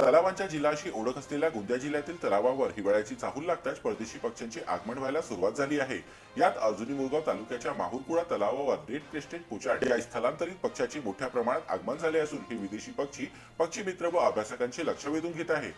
तलावांच्या जिल्हाशी ओळख असलेल्या गोंदिया जिल्ह्यातील तलावावर हिवाळ्याची चाहूल लागताच परदेशी पक्ष्यांची आगमन व्हायला सुरुवात झाली आहे. यात अर्जुनी मुरगाव तालुक्याच्या माहुरकुळा तलावावर रेड क्रेस्टेड पोचाड या स्थलांतरित पक्ष्याची मोठ्या प्रमाणात आगमन झाले असून हे विदेशी पक्षी पक्षी मित्र व अभ्यासकांचे लक्ष वेधून घेत आहे.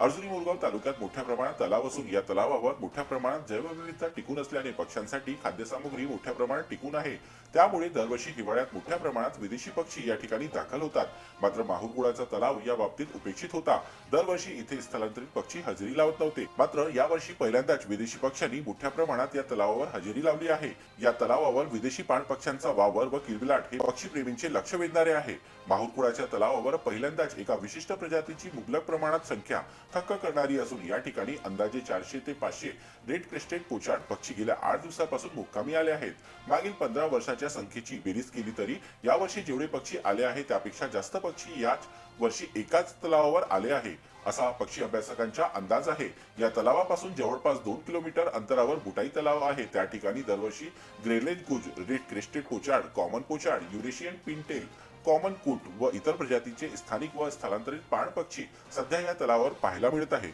अर्जुनी मुरगाव तालुक्यात मोठ्या प्रमाणात तलाव असून या तलावावर मोठ्या प्रमाणात जैवविविधता टिकून असल्याने पक्ष्यांसाठी खाद्यसामुग्री मोठ्या प्रमाणात टिकून आहे. त्यामुळे दरवर्षी हिवाळ्यात मोठ्या प्रमाणात विदेशी पक्षी या ठिकाणी दाखल होतात. मात्र माहुरकुळाचा तलाव या बाबतीत उपेक्षित होता. दरवर्षी इथे स्थलांतरित पक्षी हजेरी लावत नव्हते. मात्र यावर्षी पहिल्यांदाच विदेशी पक्ष्यांनी मोठ्या प्रमाणात या तलावावर हजेरी लावली आहे. या तलावावर विदेशी पाणपक्ष्यांचा वावर व किरविलाट हे पक्षीप्रेमींचे लक्ष वेधणारे आहे. माहुरकुळाच्या तलावावर पहिल्यांदाच एका विशिष्ट प्रजातीची मुबलक प्रमाणात संख्या थक्क करणारी असून या ठिकाणी अंदाजे चारशे ते पाचशे रेड क्रेस्टेड पोचाड पक्षी गेल्या आठ दिवसापासून मुक्कामी आले आहेत. मागील पंधरा वर्षाच्या संख्येची बेरीज केली तरी यावर्षी जेवढे पक्षी आले आहेत त्यापेक्षा जास्त पक्षी याच वर्षी एकाच तलावावर आले आहे असा पक्षी अभ्यासकांचा अंदाज आहे. या तलावापासून जवळपास दोन किलोमीटर अंतरावर बुटाई तलाव आहे. त्या ठिकाणी दरवर्षी greylag goose red crested pochard common pochard Eurasian pintail common coot व इतर प्रजातीचे स्थानिक व स्थलांतरित पाण पक्षी सध्या या तलावावर पाहायला मिळत आहे.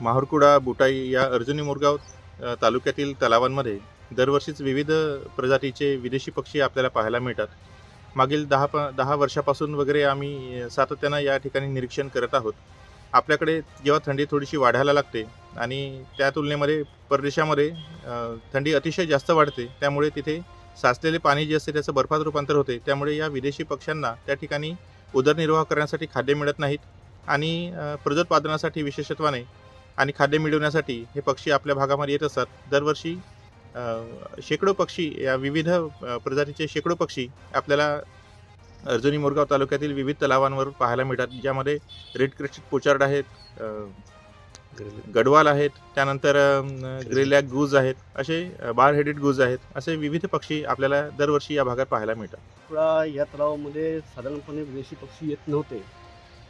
माहुरकुडा बुटाई या अर्जुनी मोरगाव तालुक्यातील तलावांमध्ये दरवर्षीच विविध प्रजातीचे विदेशी पक्षी आपल्याला पाहायला मिळतात. मागील दहा प दहा वर्षापासून वगैरे आम्ही सातत्यानं या ठिकाणी निरीक्षण करत आहोत. आपल्याकडे जेव्हा थंडी थोडीशी वाढायला लागते आणि त्या तुलनेमध्ये परदेशामध्ये थंडी अतिशय जास्त वाढते त्यामुळे तिथे साचलेले पाणी जे असते त्याचं बर्फात रूपांतर होते. त्यामुळे या विदेशी पक्ष्यांना त्या ठिकाणी उदरनिर्वाह करण्यासाठी खाद्य मिळत नाहीत आणि प्रजोत्पादनासाठी विशेषत्वाने आणि खाद्य मिळवण्यासाठी हे पक्षी आपल्या भागामध्ये येत असतात. दरवर्षी शेकडो पक्षी या विविध प्रजातीचे शेकडो पक्षी आपल्याला अर्जुनी मोरगाव तालुक्यातील विविध तलावांवर पाहायला मिळतात. ज्यामध्ये रेड क्रेस्टेड पोचार्ड आहेत गडवाल आहेत त्यानंतर ग्रेलॅक गुज आहेत असे बार हेडेड गुज आहेत असे विविध पक्षी आपल्याला दरवर्षी या भागात पाहायला मिळतात. कुळा या तलावामध्ये साधारणपणे विदेशी पक्षी येत नव्हते.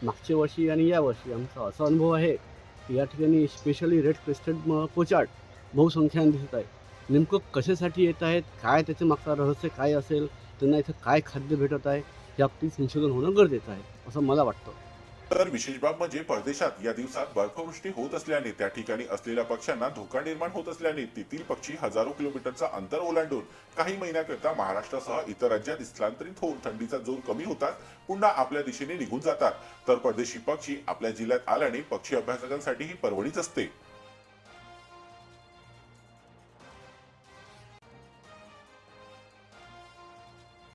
मागच्या वर्षी आणि या वर्षी आमचा असा अनुभव आहे की या ठिकाणी स्पेशली रेड क्रिस्टेड पोचाट बहुसंख्याने दिसत आहे. नेमकं कशासाठी येत आहेत काय त्याच्या मागचा रहस्य काय असेल त्यांना इथं काय खाद्य भेटत आहे या बाबतीत संशोधन होणं गरजेचं आहे असं मला वाटतं. तर विशेष बाब म्हणजे परदेशात या दिवसात बर्फवृष्टी होत असल्याने त्या ठिकाणी असलेल्या पक्ष्यांना धोका निर्माण होत असल्याने तेथील पक्षी हजारो किलोमीटरचा अंतर ओलांडून काही महिन्याकरता महाराष्ट्रासह इतर राज्यात स्थलांतरित होऊन थंडीचा जोर कमी होतात पुन्हा आपल्या दिशेने निघून जातात. तर परदेशी पक्षी आपल्या जिल्ह्यात आल्याने पक्षी अभ्यासकांसाठी ही परवडीच असते.